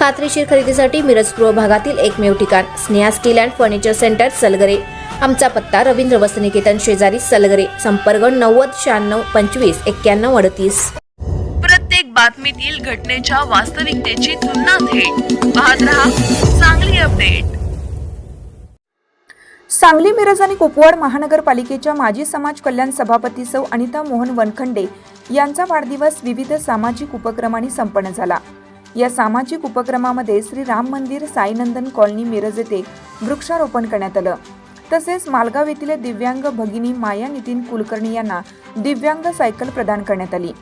खात्रीशीर खरेदीसाठी मिरज पूर्व भागातील एकमेव ठिकाण Sneha steel and furniture centre Salgare. आमचा पत्ता रवींद्र वसनिकेतन शेजारी सलगरे संपर्क नव्वद शहाण्णव पंचवीस एक्क्याण्णव अडतीस. प्रत्येक बातमीतील घटनेच्या वास्तविकतेची तुलना थेट. पाहत रहा चांगली अपडेट. सांगली मिरज आणि कुपवाड महानगरपालिकेच्या माजी समाज कल्याण सभापती सौ अनिता मोहन वनखंडे यांचा वाढदिवस विविध सामाजिक उपक्रमांनी संपन्न झाला. या सामाजिक उपक्रमामध्ये श्री राम मंदिर साईनंदन कॉलनी मिरज येथे वृक्षारोपण करण्यात आलं. तसेच मालगाव येथील दिव्यांग भगिनी माया नितीन कुलकर्णी यांना दिव्यांग सायकल प्रदान करण्यात आली.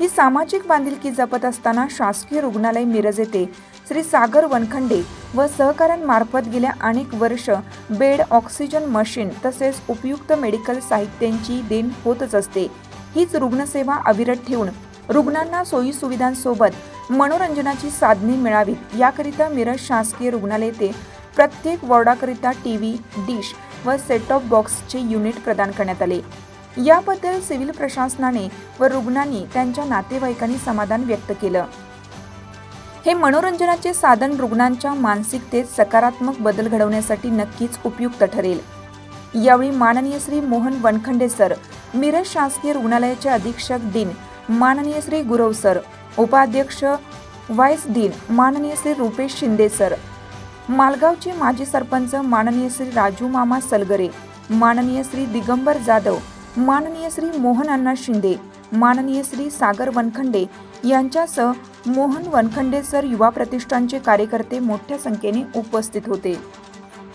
ही सामाजिक बांधिलकी जपत असताना शासकीय रुग्णालय मिरज येथे श्री सागर वनखंडे व सहकाऱ्यांमार्फत गेल्या अनेक वर्ष बेड ऑक्सिजन मशीन तसेच उपयुक्त मेडिकल साहित्यांची देण होतच असते. हीच रुग्णसेवा अविरत ठेवून रुग्णांना सोयी सुविधांसोबत मनोरंजनाची साधने मिळावीत. याकरिता मिरज शासकीय रुग्णालय ते प्रत्येक वॉर्डाकरिता टी व्ही डिश व सेटटॉप बॉक्सचे युनिट प्रदान करण्यात आले. याबद्दल सिव्हिल प्रशासनाने व रुग्णांनी त्यांच्या नातेवाईकांनी समाधान व्यक्त केलं. हे मनोरंजनाचे साधन रुग्णांच्या मानसिकतेत सकारात्मक बदल घडवण्यासाठी नक्कीच उपयुक्त ठरेल. यावेळी माननीय श्री मोहन वनखंडे सर मिरज शासकीय रुग्णालयाचे अधीक्षक दिन माननीय श्री गुरव सर. उपाध्यक्ष व्हाईस दिन माननीय श्री रुपेश शिंदे सर. मालगावचे माजी सरपंच माननीय श्री राजू मामा सलगरे. माननीय श्री दिगंबर जाधव. माननीय श्री मोहन अण्णा शिंदे. माननीय श्री सागर वनखंडे यांच्यासह मोहन वनखंडे सर युवा प्रतिष्ठानचे कार्यकर्ते मोठ्या संख्येने उपस्थित होते.